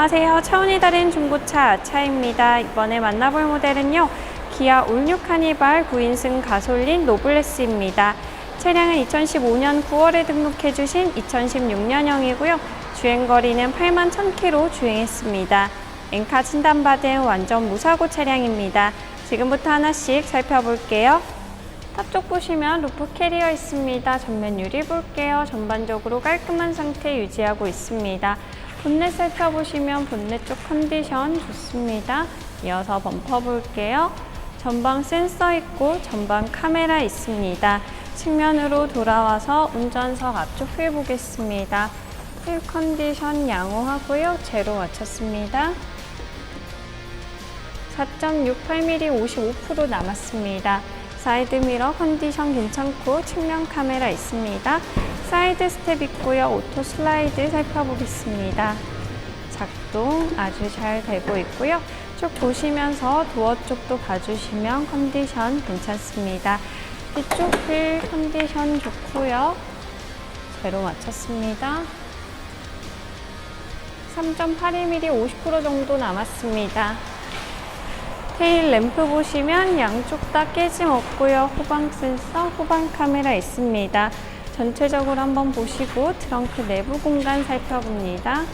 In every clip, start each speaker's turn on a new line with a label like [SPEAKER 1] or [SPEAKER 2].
[SPEAKER 1] 안녕하세요. 차원이 다른 중고차 아차입니다. 이번에 만나볼 모델은요. 기아 올뉴 카니발 9인승 가솔린 노블레스입니다. 차량은 2015년 9월에 등록해 주신 2016년형이고요. 주행거리는 8만 1000km 주행했습니다. 엔카 진단받은 완전 무사고 차량입니다. 지금부터 하나씩 살펴볼게요. 앞쪽 보시면 루프 캐리어 있습니다. 전면 유리 볼게요. 전반적으로 깔끔한 상태 유지하고 있습니다. 본넷 살펴보시면 본넷 쪽 컨디션 좋습니다. 이어서 범퍼 볼게요. 전방 센서 있고 전방 카메라 있습니다. 측면으로 돌아와서 운전석 앞쪽 휠 보겠습니다. 휠 컨디션 양호하고요. 제로 맞췄습니다. 4.68mm 55% 남았습니다. 사이드 미러 컨디션 괜찮고 측면 카메라 있습니다. 사이드 스텝 있고요. 오토 슬라이드 살펴보겠습니다. 작동 아주 잘 되고 있고요. 쭉 보시면서 도어 쪽도 봐주시면 컨디션 괜찮습니다. 이쪽 휠 컨디션 좋고요. 제로 맞췄습니다. 3.82mm 50% 정도 남았습니다. 테일 램프 보시면 양쪽 다 깨짐 없고요. 후방 센서, 후방 카메라 있습니다. 전체적으로 한번 보시고 트렁크 내부 공간 살펴봅니다.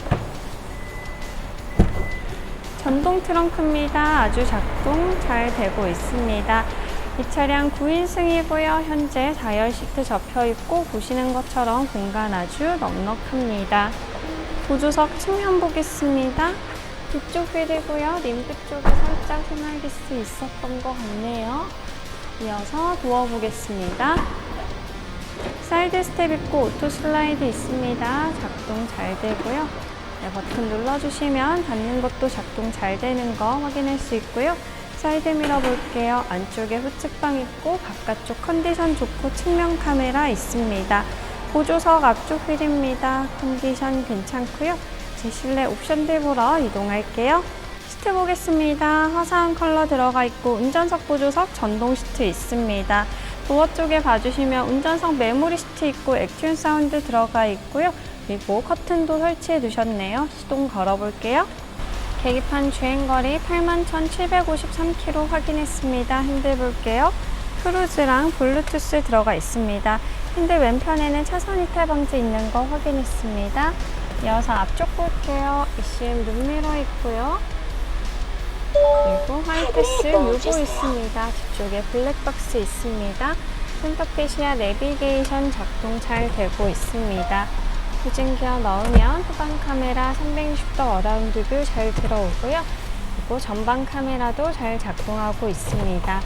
[SPEAKER 1] 전동 트렁크입니다. 아주 작동 잘 되고 있습니다. 이 차량 9인승이고요. 현재 4열 시트 접혀 있고 보시는 것처럼 공간 아주 넉넉합니다. 보조석 측면 보겠습니다. 뒤쪽 휠이고요. 림프 쪽에 살짝 휘날기스 있었던 것 같네요. 이어서 도어 보겠습니다. 사이드 스텝 있고 오토 슬라이드 있습니다. 작동 잘 되고요. 네, 버튼 눌러주시면 닫는 것도 작동 잘 되는 거 확인할 수 있고요. 사이드 미러 볼게요. 안쪽에 후측방 있고 바깥쪽 컨디션 좋고 측면 카메라 있습니다. 보조석 앞쪽 휠입니다. 컨디션 괜찮고요. 제 실내 옵션들 보러 이동할게요. 시트 보겠습니다. 화사한 컬러 들어가 있고 운전석 보조석 전동 시트 있습니다. 도어 쪽에 봐주시면 운전석 메모리 시트 있고 액튠 사운드 들어가 있고요. 그리고 커튼도 설치해 두셨네요. 시동 걸어볼게요. 계기판 주행거리 81,753km 확인했습니다. 핸들 볼게요. 크루즈랑 블루투스 들어가 있습니다. 핸들 왼편에는 차선 이탈 방지 있는 거 확인했습니다. 이어서 앞쪽 볼게요. ECM 룸미러 있고요. 그리고 화이트스 요거 있습니다. 뒤쪽에 블랙박스 있습니다. 센터페시아 내비게이션 작동 잘 되고 있습니다. 후진 기어 넣으면 후방 카메라 360도 어라운드 뷰 잘 들어오고요. 그리고 전방 카메라도 잘 작동하고 있습니다.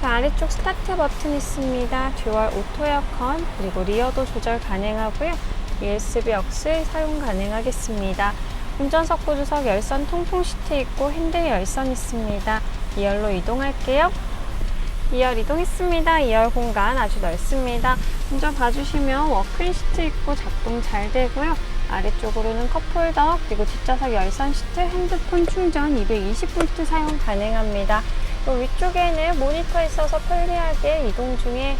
[SPEAKER 1] 그 아래쪽 스타트 버튼 있습니다. 듀얼 오토 에어컨 그리고 리어도 조절 가능하고요. USB 억스 사용 가능하겠습니다. 운전석 보조석 열선 통풍 시트 있고 핸들 열선 있습니다. 2열로 이동할게요. 2열 이동했습니다. 2열 공간 아주 넓습니다. 먼저 봐주시면 워크인 시트 있고 작동 잘 되고요. 아래쪽으로는 컵홀더 그리고 뒷좌석 열선 시트 핸드폰 충전 220V 사용 가능합니다. 또 위쪽에는 모니터 있어서 편리하게 이동 중에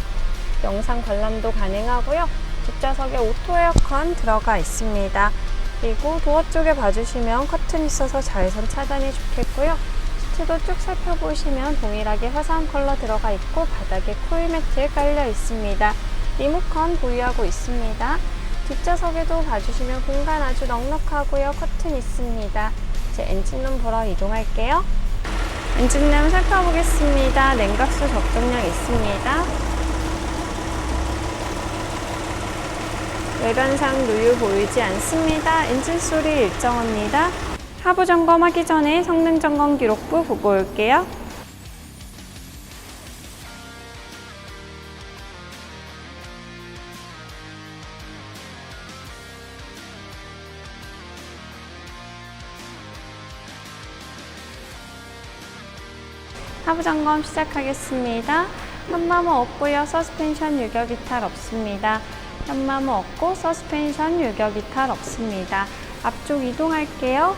[SPEAKER 1] 영상 관람도 가능하고요. 뒷좌석에 오토 에어컨 들어가 있습니다. 그리고 도어 쪽에 봐주시면 커튼 있어서 자외선 차단이 좋겠고요. 시트도 쭉 살펴보시면 동일하게 화사한 컬러 들어가 있고 바닥에 코일 매트 깔려 있습니다. 리모컨 보유하고 있습니다. 뒷좌석에도 봐주시면 공간 아주 넉넉하고요. 커튼 있습니다. 이제 엔진룸 보러 이동할게요. 엔진룸 살펴보겠습니다. 냉각수 적정량 있습니다. 외관상 누유 보이지 않습니다. 엔진 소리 일정합니다. 하부 점검하기 전에 성능 점검 기록부 보고 올게요. 하부 점검 시작하겠습니다. 현마모 없고요. 서스펜션 유격 이탈 없습니다. 현마모 없고 서스펜션 유격 이탈 없습니다. 앞쪽 이동할게요.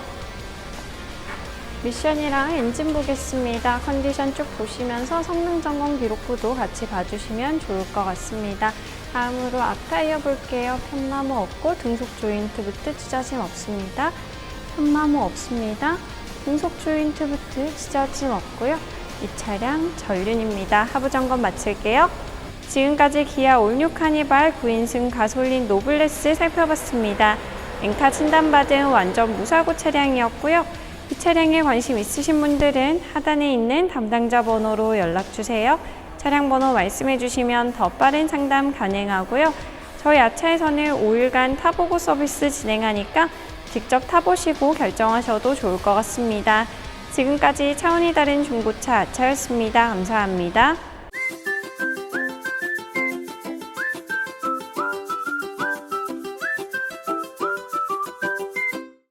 [SPEAKER 1] 미션이랑 엔진 보겠습니다. 컨디션 쭉 보시면서 성능 점검 기록부도 같이 봐주시면 좋을 것 같습니다. 다음으로 앞 타이어 볼게요. 편마모 없고 등속 조인트 무트 찢어짐 없습니다. 흠마모 없습니다. 금속 조인트 부트 찢어짐 없고요. 이 차량 전륜입니다. 하부 점검 마칠게요. 지금까지 기아 올뉴 카니발 9인승 가솔린 노블레스 살펴봤습니다. 엔카 진단받은 완전 무사고 차량이었고요. 이 차량에 관심 있으신 분들은 하단에 있는 담당자 번호로 연락 주세요. 차량 번호 말씀해 주시면 더 빠른 상담 가능하고요. 저희 아차에서는 5일간 타보고 서비스 진행하니까 직접 타보시고 결정하셔도 좋을 것 같습니다. 지금까지 차원이 다른 중고차 아차였습니다. 감사합니다.